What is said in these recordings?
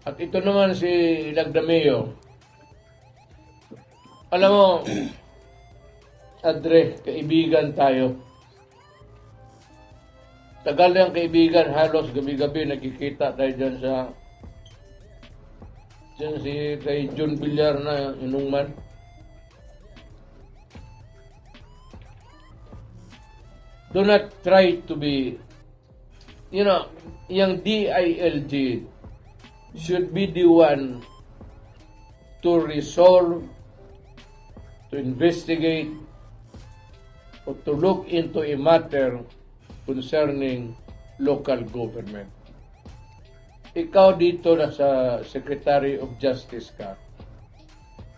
At ito naman si Lagdameo. Alam mo, Adre, kaibigan tayo. Tagal na kaibigan, halos gabi-gabi nakikita tayo dyan sa dyan si kay John Villar na inungman. Do not try to be, you know, yung DILG should be the one to resolve, to investigate, or to look into a matter concerning local government. Ikaw dito na sa Secretary of Justice ka.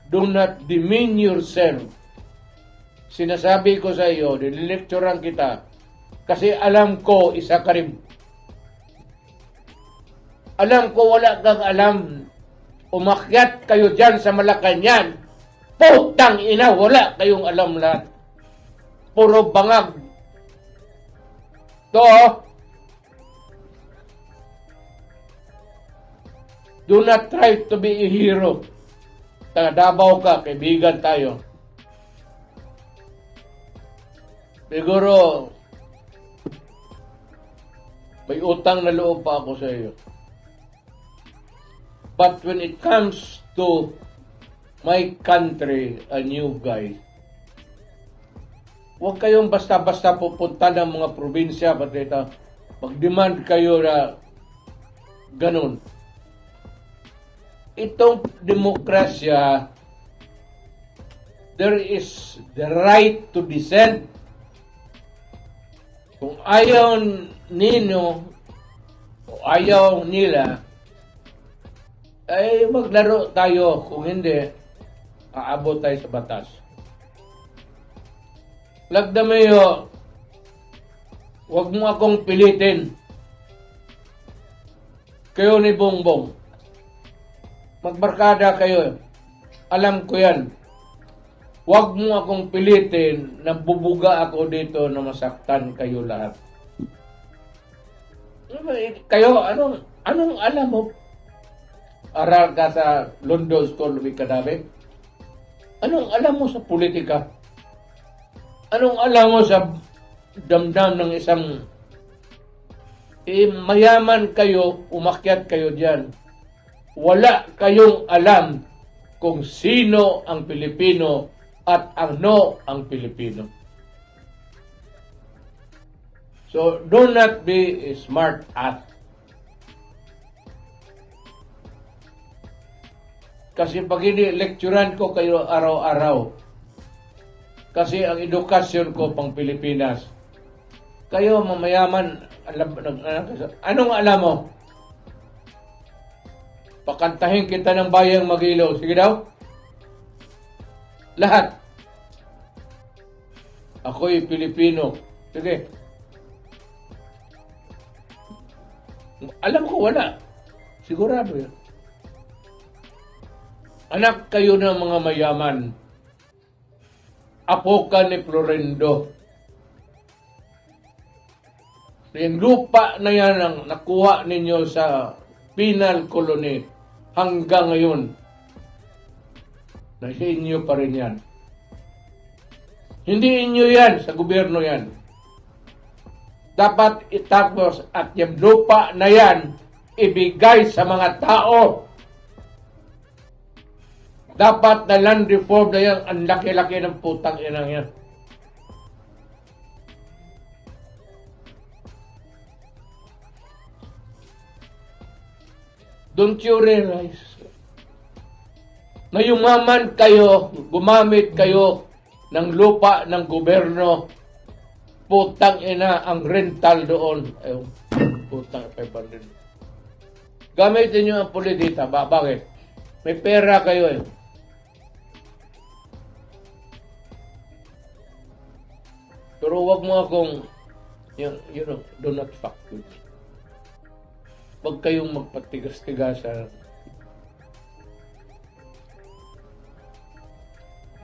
Do not demean yourself. Sinasabi ko sa iyo, nililecturean kita, kasi alam ko isa ka rin. Alam ko wala kang alam. Umakyat kayo dyan sa Malacanang. Putang ina, wala kayong alam lahat. Puro bangag. To, do not try to be a hero. Taga Davao ka, kaibigan tayo. Siguro, may utang na loob pa ako sa iyo. But when it comes to my country and you guys, huwag kayong basta-basta pupunta ng mga probinsya pati ito. Mag-demand kayo na ganun. Itong demokrasya, there is the right to dissent. Kung ayaw ninyo o ayaw nila, ay maglaro tayo. Kung hindi, aabot tayo sa batas. Lagdamayo, huwag mo akong pilitin. Kayo ni Bongbong. Magbarkada kayo. Alam ko yan. Huwag mo akong pilitin na bubuga ako dito na masaktan kayo lahat. Kayo, anong, anong alam mo? Aral ka sa London School of Economics? Anong alam mo sa politika? Anong alam mo sa damdam ng isang eh, mayaman kayo, umakyat kayo diyan. Wala kayong alam kung sino ang Pilipino at ano ang Pilipino. So, do not be smart ass. Kasi pag hindi lecturean ko kayo araw-araw, kasi ang edukasyon ko pang Pilipinas, kayo mamayaman, alam, anong alam mo? Pakantahin kita ng bayang Magilaw. Sige daw. Lahat. Ako'y Pilipino. Sige. Alam ko wala. Sigurado yan. Anak kayo ng mga mayaman. Apo ka ni Florendo. Yung lupa na yan ang nakuha ninyo sa penal colony hanggang ngayon. Nasa inyo pa rin yan. Hindi inyo yan, sa gobyerno yan. Dapat itapos at yung lupa na yan ibigay sa mga tao. Dapat na land reform na yan, ang laki-laki ng putang inang yan. Don't you realize na yumaman kayo, gumamit kayo ng lupa ng gobyerno, putang ina ang rental doon. Ay, putang 500. Gamitin nyo ang politita. Ba, bakit? May pera kayo eh. Pero wag mo akong, you, you know, do not fuck with me. Huwag kayong magpatigas-tigasan.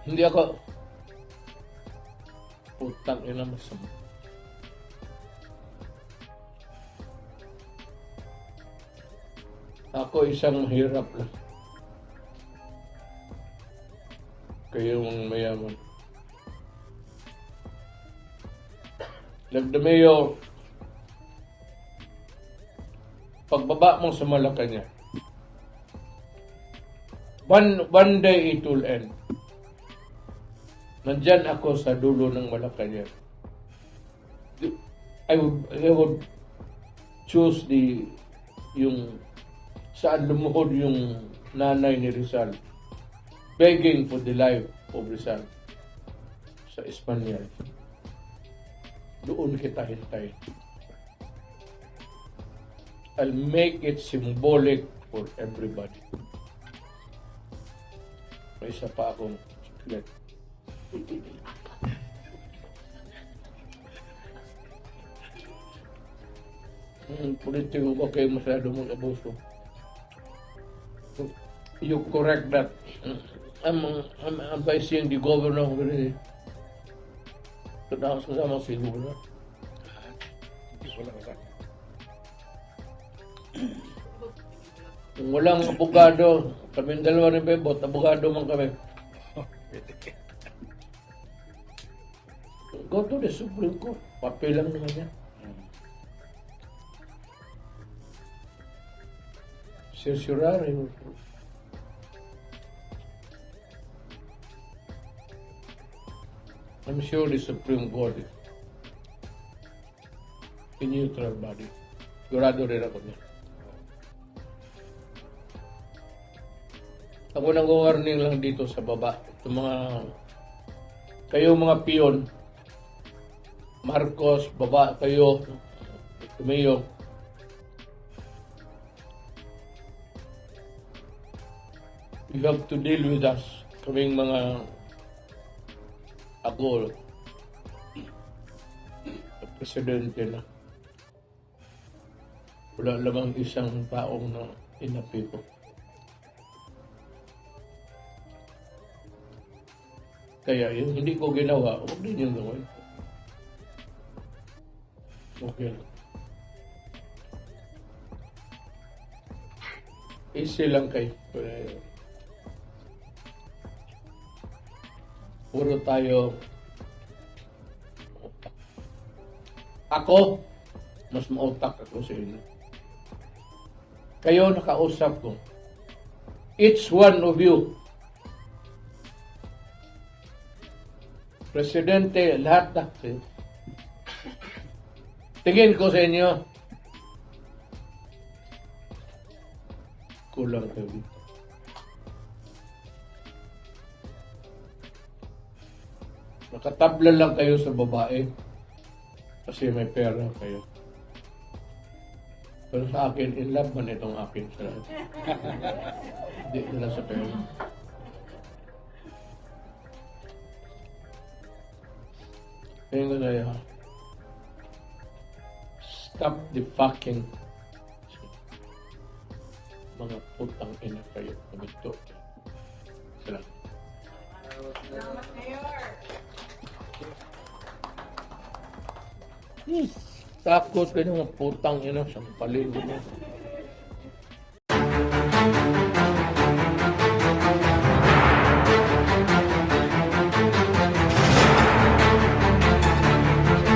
Hindi ako, putang ina masama. Ako isang mahirap lang. Kayong mayaman. Nagdamayo, pagbaba mo sa Malacanang, one, one day it will end. Nandyan ako sa dulo ng Malacanang. I would, I would choose the yung saan lumuhod yung nanay ni Rizal begging for the life of Rizal sa Espanyol. Doon kita hintay. I'll make it symbolic for everybody. May isa pa akong secret. Hmm, politiko ko kayo masyado mong abuso. You correct that. I'm, I'm advising the governor already. Tatakas kasama si governor. Wala ka. Kung walang abogado, kami dalawa ni Bebot, abogado man kami. Go to the Supreme Court. Papel lang naman yan. Certiorari. I'm sure the Supreme Court is a neutral body. Sigurado rin ako niya. Ako nang warning lang dito sa baba. Itong mga kayo mga piyon, Marcos, baba kayo, tumayo. You have to deal with us. Kaming mga ako, presidente na. Wala lamang isang taong na inapi ko. Kaya yung hindi ko ginawa, huwag din yung gawin. Okay lang. Easy lang kayo. Puro tayo Ako, mas mautak ako sa inyo. Kayo nakausap ko. Each one of you Presidente, lahat na. Tingin ko sa inyo. Kulang kayo dito. Nakatabla lang kayo sa babae kasi may pera kayo. Pero sa akin, in love man itong akin sa Hindi na sa pera. Ayun ko na yun. Stop the fucking mga putang ina kayo. Kumito. Salamat. Hmm. Takot kayo mga putang ina sa paligid mo.